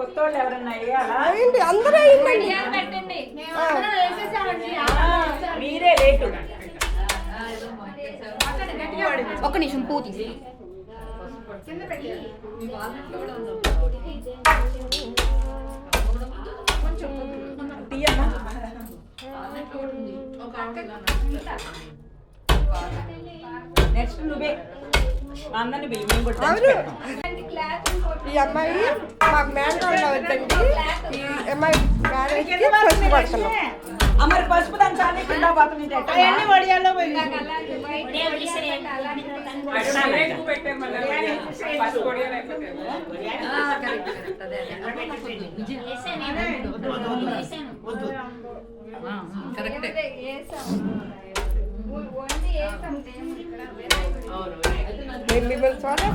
వాళ్ళు ఎవరన్నా ఏంటి? అందరూ మీరే లేటు. ఒక నిమిషం పూ తీసి నెక్స్ట్ నువ్వే. అందరిని. ఈ అమ్మాయి మాకు మేనకోడలు అవుతుందండి ఈ అమ్మాయి మ్యారేజ్కి ఫస్ట్ పడుతున్నాం అమర్ పసుపు దంచాలి కింద పాత్ర మీద ఎట్లా? వడియాలో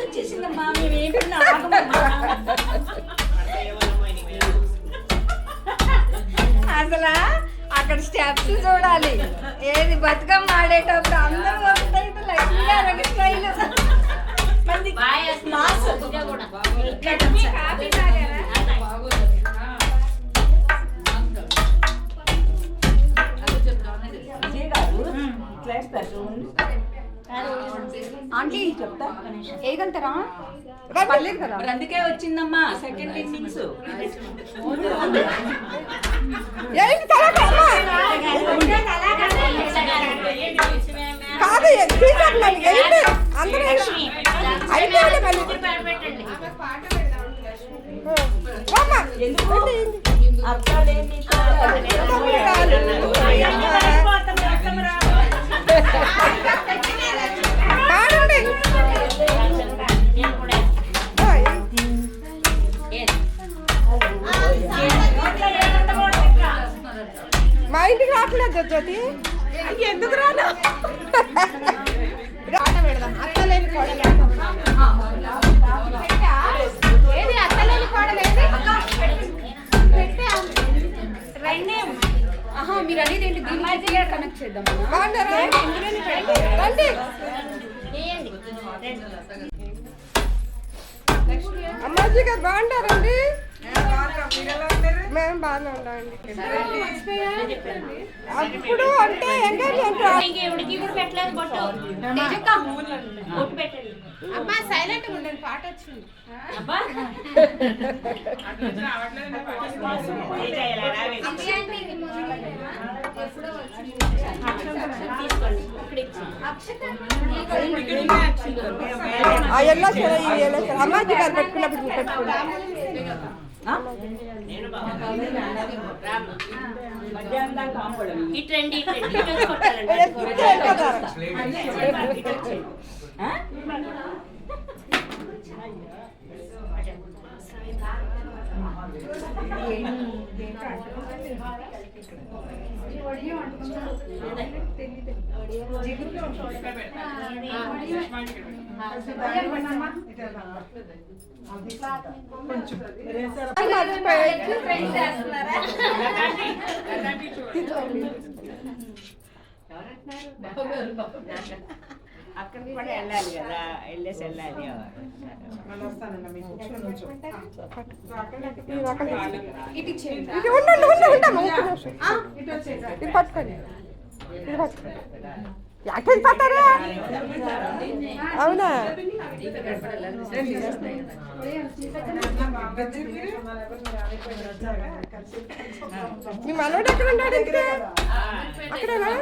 వచ్చేసిందమ్మా మేము ఏంటన్నా ఆగమమ్మా. అసలు అక్కడ స్టెప్స్ చూడాలి. ఏది బతుకమ్మ ఆడేటప్పుడు అందరూ లక్ష్మీ గారు స్టైల్. మంది ఆంటీ చెప్తా. వేయగలుగుతారా పర్లేదు కదా. అందుకే వచ్చిందమ్మా సెకండ్ ఇన్నింగ్స్ ఏంటి తలక అమ్మా కాదు అందరూ అయిపోయాలి మళ్ళీ. అమ్మా Ai, కనెక్ట్ చేద్దాం. అమ్మాజీ గారు బాగుంటారండి? మేము బాగానే ఉన్నామండి అప్పుడు అంటే ఎంగేజ్మెంట్ అమ్మా సైలెంట్ ఉండండి పాట వచ్చింది ఆ ఎల్లో చీర ఈ ఎల్లో చీర అమ్మాజీ గారు పెట్టుకున్నప్పుడు మీరు పెట్టుకున్నాం మధ్యాహ్నం దాకా ఆపడం. ఆ? అక్కడికి కూడా వెళ్ళాలి కదా వెళ్ళేసి వెళ్ళాలి ఇది ఉండండి ఉండండి నిమిషం. ఇది పట్టుకోండి. ఇది పట్టుకోండి. ఎక్కడికి వెళ్ళిపోతారా అవునా మీ మనోడు ఎక్కడ ఉన్నాడు ఇంటికి అక్కడేనా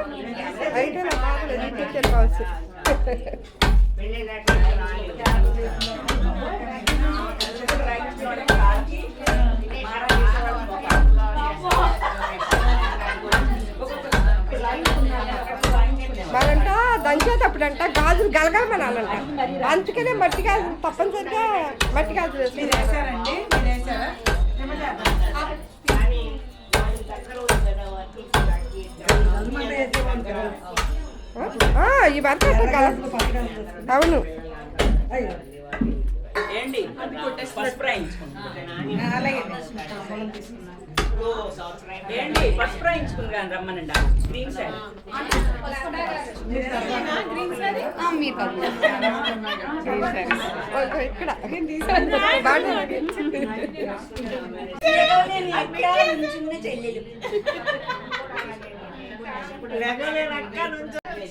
అయితే నా బాబు ఇంటికి వెళ్ళిపోవచ్చు దంచేటప్పుడంట గాజులు గలగలమనాలంట. అందుకనే మట్టి గాజులు తప్పనిసరిగా మట్టి గాజులు వేసారండి ఇవంతా గల అవును. ఏంటి ఏంటి ఫస్ట్ రాయించుకుంటాను రమ్మనండి గ్రీన్ మీరు ఇక్కడ బాగా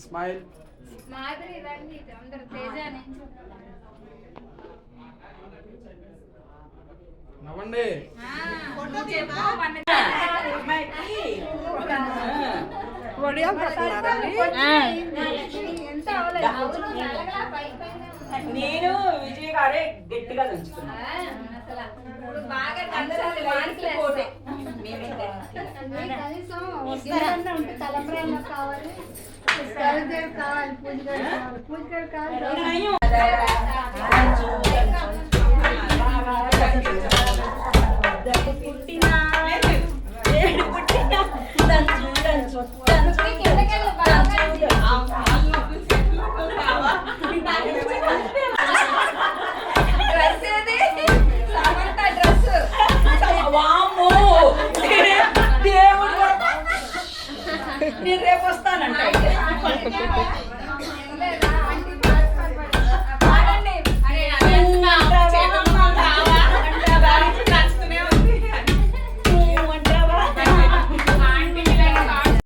స్మైల్ మాదిరి రండి అందరు తేజాని. నవ్వండి. నేను విజయ్ గారే గట్టిగా దంచుతున్నా. ఆ, అసలు బాగా తలంబ్రాలు కావాలి తలదేవి కావాలి పూజగారు కావాలి కావాలి పుట్టినా పుట్టినా నేను రేపు వస్తానంటే.